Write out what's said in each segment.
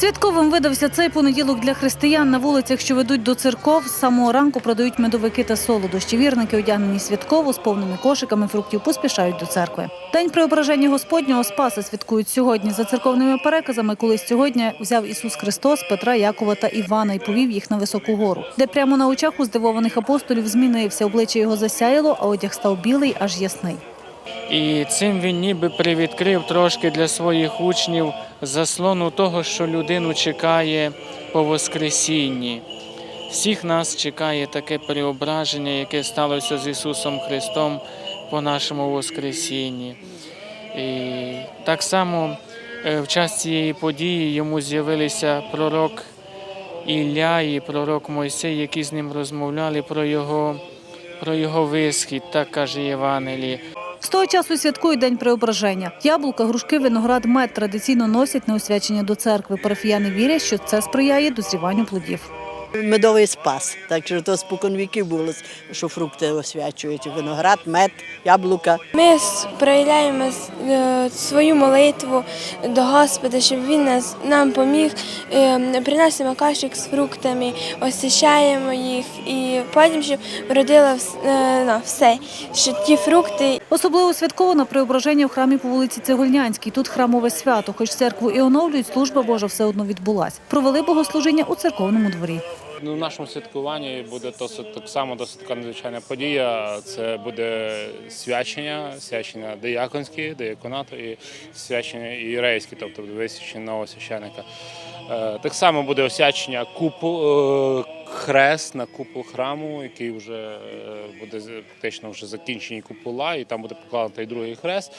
Святковим видався цей понеділок для християн на вулицях, що ведуть до церков. З самого ранку продають медовики та солодощі. Вірники, одягнені святково, з повними кошиками фруктів, поспішають до церкви. День преображення Господнього Спаса святкують сьогодні. За церковними переказами, колись сьогодні взяв Ісус Христос Петра, Якова та Івана і повів їх на високу гору, де прямо на очах у здивованих апостолів змінився. Обличчя його засяяло, а одяг став білий, аж ясний. І цим він ніби привідкрив трошки для своїх учнів заслону того, що людину чекає по Воскресінні. Всіх нас чекає таке переображення, яке сталося з Ісусом Христом по нашому Воскресінні. І так само е, в час цієї події йому з'явилися пророк Ілля і пророк Мойсей, які з ним розмовляли про його, про його висхід, так каже Євангеліє. З того часу святкують день преображення. Яблука, грушки, виноград, мед традиційно носять на освячення до церкви. Парафіяни вірять, що це сприяє дозріванню плодів. Медовий спас. Так що то спокон віків було, що фрукти освячують. Виноград, мед, яблука. Ми проявляємо е, свою молитву до Господа, щоб Він нас нам поміг. Е, Приносимо кашик з фруктами, освящаємо їх і потім, щоб вродило ну, все, що ті фрукти Особливо святково на преображення в храмі по вулиці Цегольнянській. Тут храмове свято, хоч церкву і оновлюють, служба Божа все одно відбулась. Провели богослужіння у церковному дворі. Ну, нашому святкуванні буде досить так само досить така надзвичайна подія. Це буде свячення, свячення дияконське, дияконату і свячення ієрейське, тобто висвячення нового священика. Е, Так само буде освячення купу е, хрест на купол храму, який вже е, буде фактично вже закінчені купола, і там буде покладений другий хрест.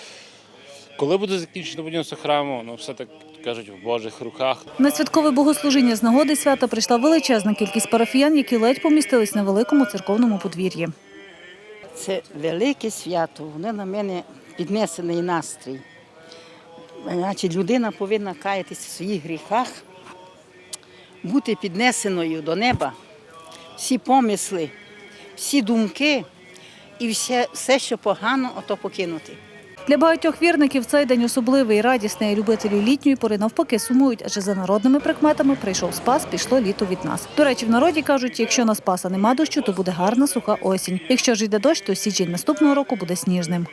Коли буде закінчено будівництво храму, ну все так кажуть в Божих руках. На святкове богослужіння з нагоди свята прийшла величезна кількість парафіян, які ледь помістились на великому церковному подвір'ї. Це велике свято, воно на мене піднесений настрій. Значить, людина повинна каятися в своїх гріхах, бути піднесеною до неба, всі помисли, всі думки і все, все що погано, ото покинути. Для багатьох вірників цей день особливий, радісний. Любителі літньої пори навпаки сумують, адже за народними прикметами прийшов спас, пішло літо від нас. До речі, в народі кажуть, якщо на спаса нема дощу, то буде гарна суха осінь. Якщо ж йде дощ, то січень наступного року буде сніжним.